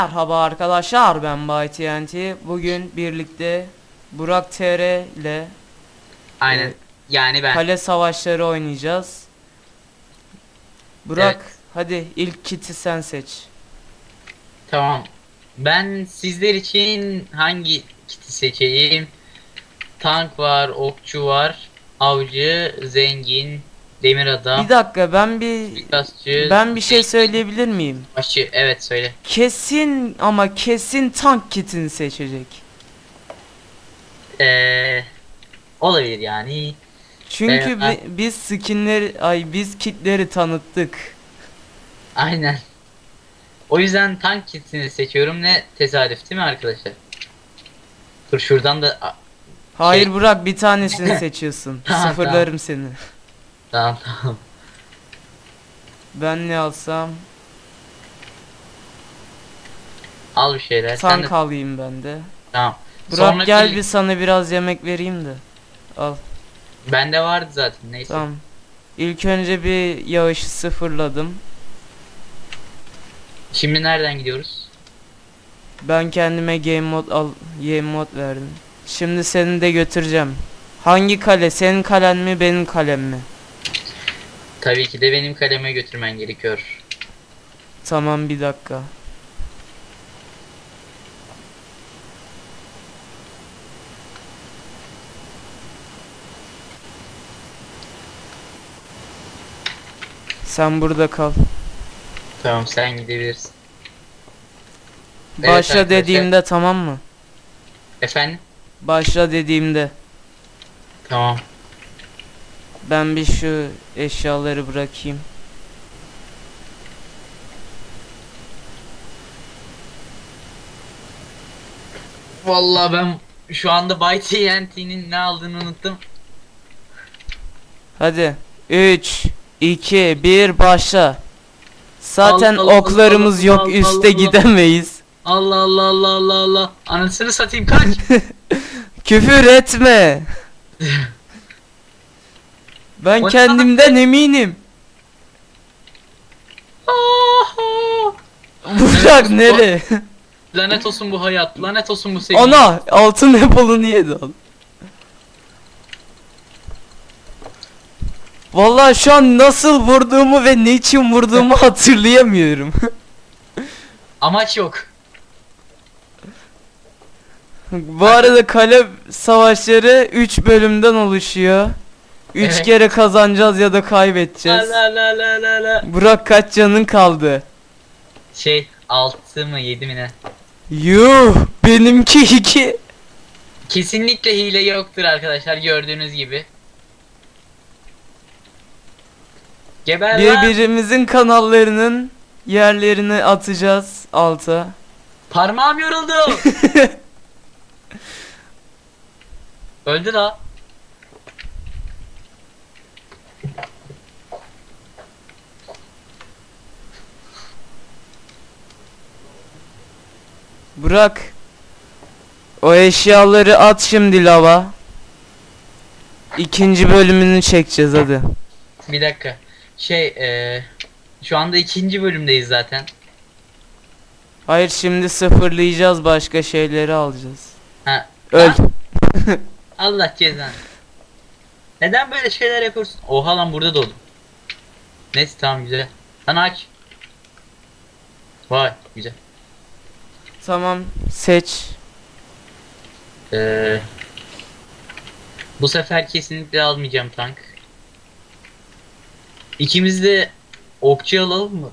Merhaba arkadaşlar ben Bay TNT. Bugün birlikte Burak TR ile Aynen. Evet. Yani ben. kale savaşları oynayacağız. Burak Evet. hadi ilk kiti sen seç. Tamam. Ben sizler için hangi kiti seçeyim? Tank var, okçu var, avcı, zengin, demir adam, Bir dakika ben bir suikastçı, ben bir şey söyleyebilir miyim? savaşçı. Evet söyle. Kesin ama kesin tank kitini seçecek. Ee, olabilir yani. Çünkü Ee, ben- bi- biz skinleri ay biz kitleri tanıttık. Aynen. O yüzden tank kitini seçiyorum. Ne tesadüf değil mi arkadaşlar? Dur şuradan da A- Hayır Şey- Burak bir tanesini seçiyorsun. Sıfırlarım seni. Tamam tamam. Ben ne alsam? Al bir şeyler. Sen Tank de alayım ben de. tamam. Burak Sonraki- gel bir sana biraz yemek vereyim de. Al Bende vardı zaten. Neyse. tamam. İlk önce bir yağışı sıfırladım. Şimdi nereden gidiyoruz? Ben kendime game mod al game mod verdim. Şimdi seni de götüreceğim. Hangi kale? Senin kalen mi benim kalem mi? Tabii ki de benim kaleme götürmen gerekiyor. Tamam bir dakika. Sen burada kal. Tamam sen gidebilirsin. Evet Başla arkadaşlar. dediğimde tamam mı? Efendim? Başla dediğimde. Tamam. Ben bir şu eşyaları bırakayım. Vallahi ben şu anda Bay TNT'nin ne aldığını unuttum. Hadi. 3 2 1 başla. Zaten Allah Allah oklarımız Allah yok Allah üste Allah. gidemeyiz. Allah Allah Allah Allah Allah. Anasını satayım kaç. Küfür etme. ben ne kendimden eminim. Burak nere? lanet olsun bu hayat. Lanet olsun bu sevgi. Ana altın Apple'ını yedi al. Vallahi şu an nasıl vurduğumu ve niçin vurduğumu hatırlayamıyorum. Amaç yok. Bu arada kale savaşları 3 bölümden oluşuyor. 3 Evet. kere kazanacağız ya da kaybedeceğiz. la la la la la. Burak kaç canın kaldı? Şey 6 mı 7 mi ne? Yuh benimki 2. Kesinlikle hile yoktur arkadaşlar gördüğünüz gibi. Geber lan. Birbirimizin kanallarının yerlerini atacağız alta. Parmağım yoruldu. Öldü la. Burak o eşyaları at şimdi lava. İkinci bölümünü çekeceğiz hadi. Bir dakika. Şey eee şu anda ikinci bölümdeyiz zaten. Hayır şimdi sıfırlayacağız başka şeyleri alacağız. Ha. Öl. Allah cezanı. Neden böyle şeyler yapıyorsun? Oha lan burada doğdum. Neyse tamam güzel. Lan aç. Vay güzel. Tamam seç. Ee, bu sefer kesinlikle almayacağım tank. İkimiz de okçu alalım mı?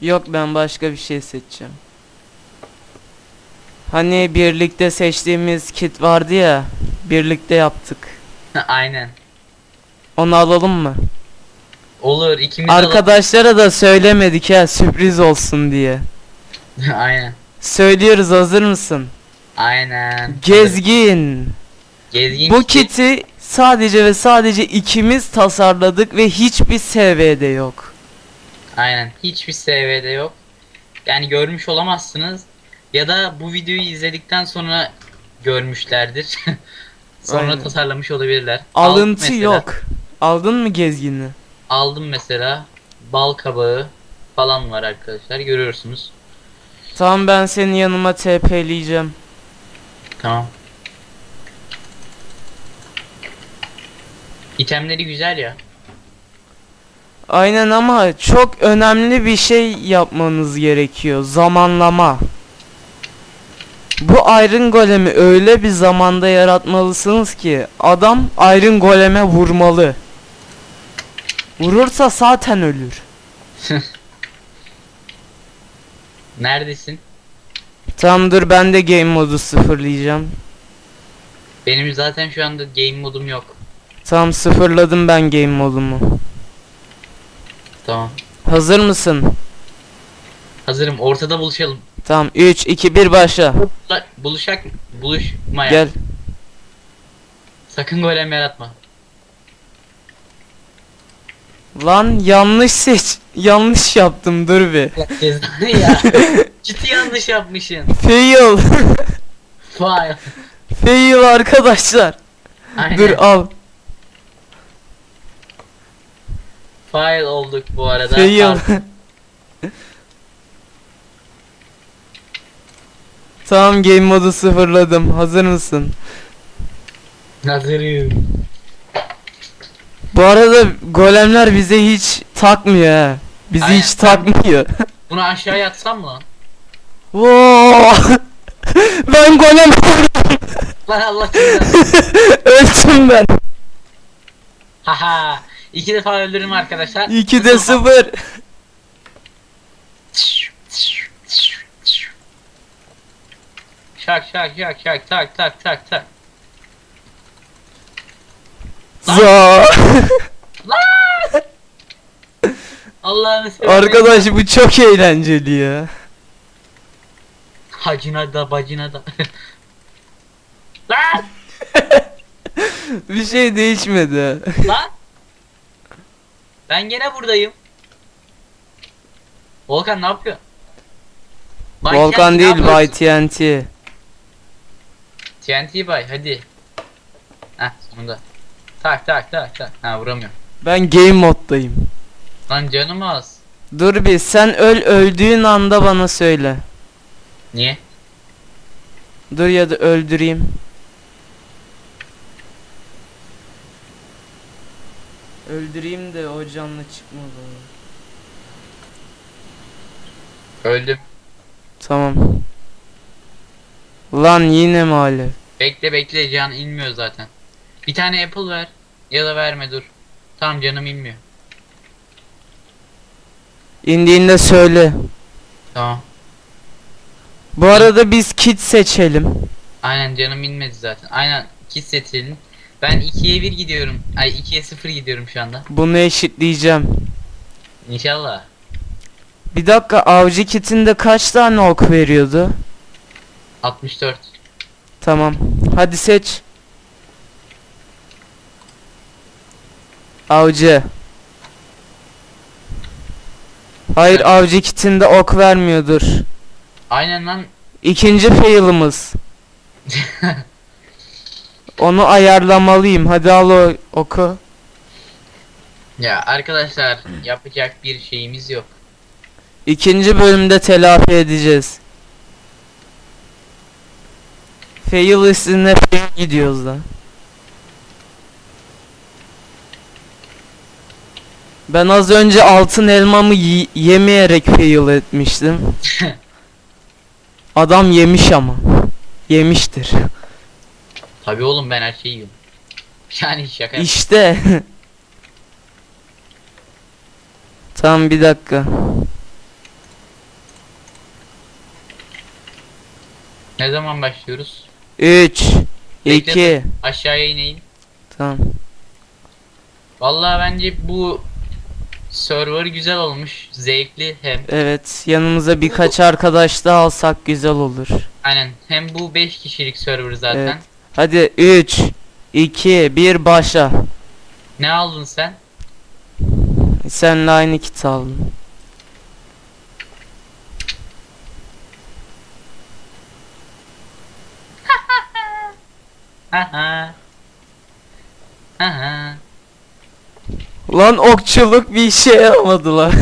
Yok ben başka bir şey seçeceğim. Hani birlikte seçtiğimiz kit vardı ya. Birlikte yaptık. Aynen. Onu alalım mı? Olur ikimiz alalım. Arkadaşlara da söylemedik ya sürpriz olsun diye. Aynen. Söylüyoruz hazır mısın? Aynen. Gezgin. Gezgin Bu kiti- kiti sadece ve sadece ikimiz tasarladık ve hiçbir SV'de yok. Aynen. Hiçbir seviyede yok. Yani görmüş olamazsınız. Ya da bu videoyu izledikten sonra görmüşlerdir. sonra Aynen. tasarlamış olabilirler. Aldım Alıntı mesela. yok. Aldın mı gezgini? Aldım mesela. Bal kabağı falan var arkadaşlar. Görüyorsunuz. Tamam ben senin yanıma TP'leyeceğim. Tamam. İtemleri güzel ya. Aynen ama çok önemli bir şey yapmanız gerekiyor. Zamanlama. Bu Iron Golem'i öyle bir zamanda yaratmalısınız ki adam Iron Golem'e vurmalı. Vurursa zaten ölür. Neredesin? Tamam dur ben de game modu sıfırlayacağım. Benim zaten şu anda game modum yok. Tamam sıfırladım ben game modumu. Tamam. Hazır mısın? Hazırım. Ortada buluşalım. Tamam 3 2 1 başla. La- buluşak buluşma ya. Gel. Sakın golem yaratma. Lan yanlış seç. Yanlış yaptım dur bir. Ya. Ciddi yanlış yapmışsın. Fail. Fail. Fail arkadaşlar. Aynen. Dur al. Fail olduk bu arada. Fail. Tamam game modu sıfırladım. Hazır mısın? Hazırım. Bu arada golemler bize hiç takmıyor ha. Bizi Aynen, hiç takmıyor. Bunu aşağıya atsam mı lan? Wow! ben golem Lan Allah öldüm ben. Haha. İki defa öldürürüm arkadaşlar. 2'de 0. Şak şak şak şak tak tak tak tak. Za. Allah'ını seversen. Arkadaş bu çok eğlenceli ya. Hacına da bacına da. Lan! Bir şey değişmedi. Lan! Ben gene buradayım. Volkan ne yapıyor? Bay Volkan TNT değil ne Bay? TNT. TNT bay hadi. Heh sonunda. Tak tak tak tak. Ha vuramıyorum. Ben game moddayım. Lan canım az. Dur bir sen öl öldüğün anda bana söyle. Niye? Dur ya da öldüreyim. Öldüreyim de o canlı çıkmadı. Öldüm. Tamam. Lan yine mi hala? Bekle bekle can inmiyor zaten. Bir tane apple ver. Ya da verme dur. Tamam canım inmiyor. İndiğinde söyle. Tamam. Bu arada biz kit seçelim. Aynen canım inmedi zaten. Aynen kit seçelim. Ben 2'ye 1 gidiyorum. Ay 2'ye 0 gidiyorum şu anda. Bunu eşitleyeceğim. İnşallah. Bir dakika avcı kitinde kaç tane ok veriyordu? 64. Tamam. Hadi seç. Avcı. Hayır avcı kitinde ok vermiyordur. Aynen lan. İkinci fail'ımız. Onu ayarlamalıyım. Hadi al o oku. Ya arkadaşlar yapacak bir şeyimiz yok. İkinci bölümde telafi edeceğiz. Fail üstüne fail gidiyoruz da. Ben az önce altın elmamı yemeyerek fail etmiştim. Adam yemiş ama. Yemiştir. Tabii oğlum ben her şeyi yiyorum. Yani şaka. İşte. tamam bir dakika. Ne zaman başlıyoruz? 3 Bekle, 2 Aşağıya ineyim. Tamam. Vallahi bence bu server güzel olmuş. Zevkli hem. Evet, yanımıza birkaç arkadaş daha alsak güzel olur. Aynen. Hem bu 5 kişilik server zaten. Evet. Hadi 3 2 1 başla. Ne aldın sen? Senle aynı kit aldım. Haha. Haha. Lan okçuluk bir işe yaramadı lan.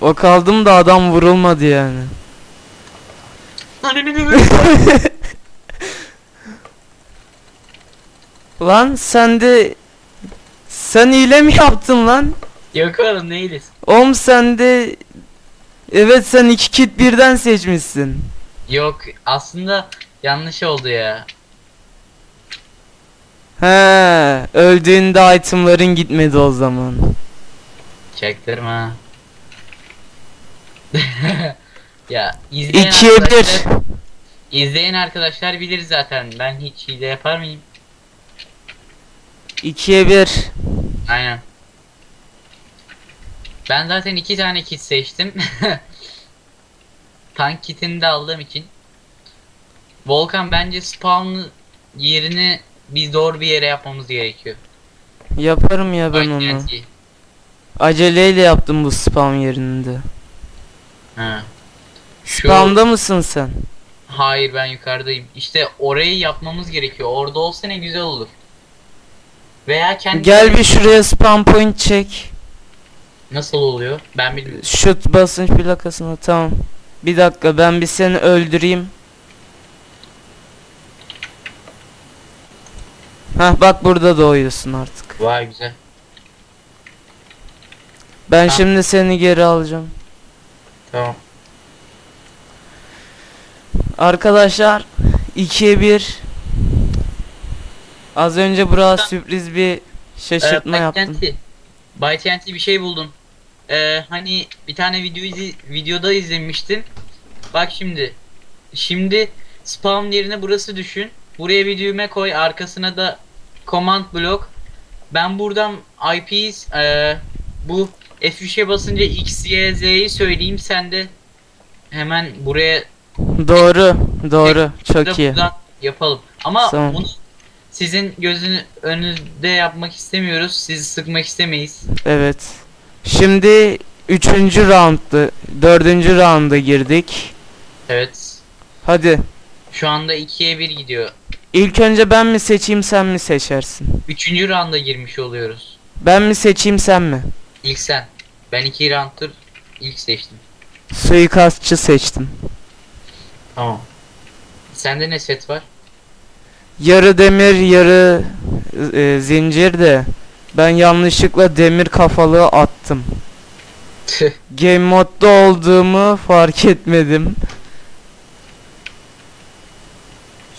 O kaldım da adam vurulmadı yani. Lan sen de sen hile mi yaptın lan? Yok oğlum neydi? Oğlum sen de Evet sen iki kit birden seçmişsin. Yok aslında yanlış oldu ya. He, öldüğünde itemların gitmedi o zaman. Çektirme. ya izleyen İkiye bir. arkadaşlar, izleyen arkadaşlar bilir zaten. Ben hiç hile yapar mıyım? İkiye bir. Aynen. Ben zaten iki tane kit seçtim. Tank kitini de aldığım için. Volkan bence spawn yerini biz doğru bir yere yapmamız gerekiyor. Yaparım ya ben onu. TNT. Aceleyle yaptım bu spam yerinde. Ha. Şu- Spamda mısın sen? Hayır ben yukarıdayım. İşte orayı yapmamız gerekiyor. Orada olsa ne güzel olur. Veya kendi Gel bir şuraya spam point çek. nasıl oluyor? Ben bir Şut basınç plakasına tamam. Bir dakika ben bir seni öldüreyim. Hah bak burada doğuyorsun artık. vay güzel. Ben Tamam. şimdi seni geri alacağım. Tamam. Arkadaşlar 2'ye 1 Az önce buraya sürpriz bir şaşırtma Ee, yaptım. TNT. By TNT bir şey buldum. Ee, hani bir tane video izi- videoda izlemiştim. Bak şimdi. Şimdi spawn yerine burası düşün. Buraya bir düğme koy. Arkasına da command block. Ben buradan IP's ee, bu F3'e basınca X, Y, Z'yi söyleyeyim. Sen de hemen buraya Doğru, doğru. Çok iyi. buradan yapalım. Ama Tamam. bunu sizin gözünü önünde yapmak istemiyoruz. Sizi sıkmak istemeyiz. Evet. Şimdi üçüncü rounddu. Dördüncü rounda girdik. Evet. Hadi. Şu anda 2'ye 1 gidiyor. İlk önce ben mi seçeyim sen mi seçersin? Üçüncü rounda girmiş oluyoruz. Ben mi seçeyim sen mi? İlk sen. Ben 2 round'dır ilk seçtim. Suikastçı seçtim. Tamam. Sende ne set var? Yarı demir yarı e, zincir de ben yanlışlıkla demir kafalığı attım. Game modda olduğumu fark etmedim.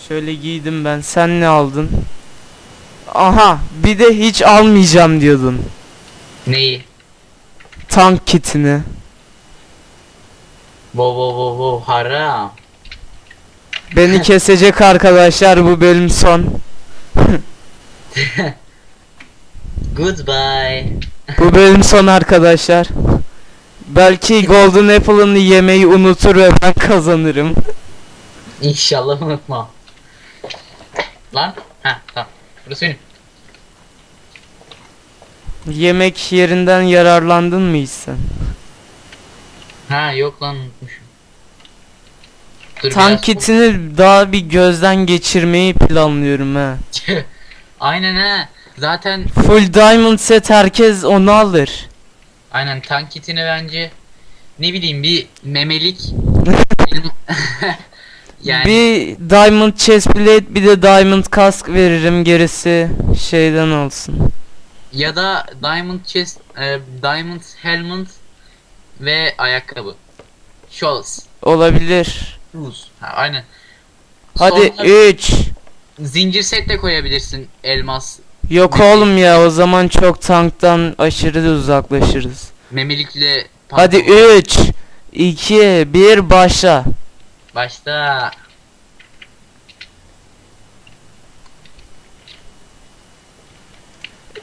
Şöyle giydim ben. Sen ne aldın? Aha, bir de hiç almayacağım diyordun. Neyi? Tank kitini. Wo wo wo wo haram. Beni kesecek arkadaşlar bu bölüm son. Goodbye. Bu bölüm son arkadaşlar. Belki Golden Apple'ını yemeyi unutur ve ben kazanırım. İnşallah unutma. Lan. Ha tamam. Burası benim. Yemek yerinden yararlandın mı hiç sen? Ha yok lan unutmuşum. Dur Tank kitini daha bir gözden geçirmeyi planlıyorum ha. Aynen ha. Zaten Full diamond set herkes onu alır. aynen tank kitini bence ne bileyim bir memelik yani Bir diamond chestplate bir de diamond kask veririm gerisi şeyden olsun. ya da diamond chest e, diamond helmet ve ayakkabı. Shorts. Olabilir. Shoes. Ha, aynen. Hadi Sonra 3. zincir set de koyabilirsin elmas. Yok oğlum ya o zaman çok tanktan aşırı uzaklaşırız. Memelikle Hadi pantolon. 3 2 1 başla. Başta.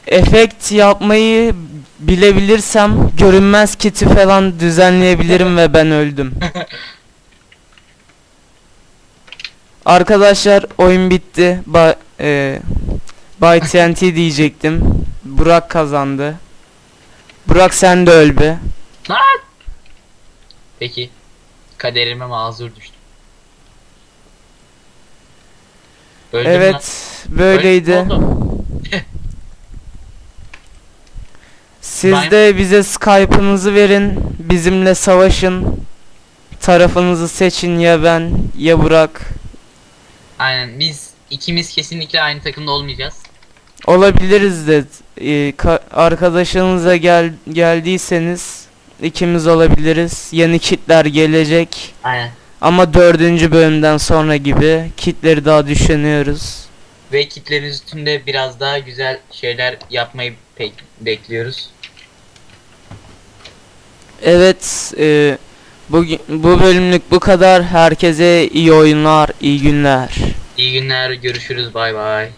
Efekt yapmayı bilebilirsem görünmez kiti falan düzenleyebilirim ve ben öldüm. Arkadaşlar oyun bitti. Ba e Bay TNT diyecektim. Burak kazandı. Burak sen de öl be. Lan! Peki. Kaderime mazur düştüm. Öldüm lan. Evet böyleydi. Öldüm, oldu. Siz de bize Skype'ınızı verin. Bizimle savaşın. Tarafınızı seçin ya ben ya Burak. Aynen biz ikimiz kesinlikle aynı takımda olmayacağız. Olabiliriz de e, ka- arkadaşınıza gel geldiyseniz ikimiz olabiliriz. Yeni kitler gelecek. Aynen. Ama dördüncü bölümden sonra gibi kitleri daha düşünüyoruz. Ve kitlerin üstünde biraz daha güzel şeyler yapmayı pek bekliyoruz. Evet, e, bugün bu bölümlük bu kadar. Herkese iyi oyunlar, iyi günler. İyi günler, görüşürüz, bay bay.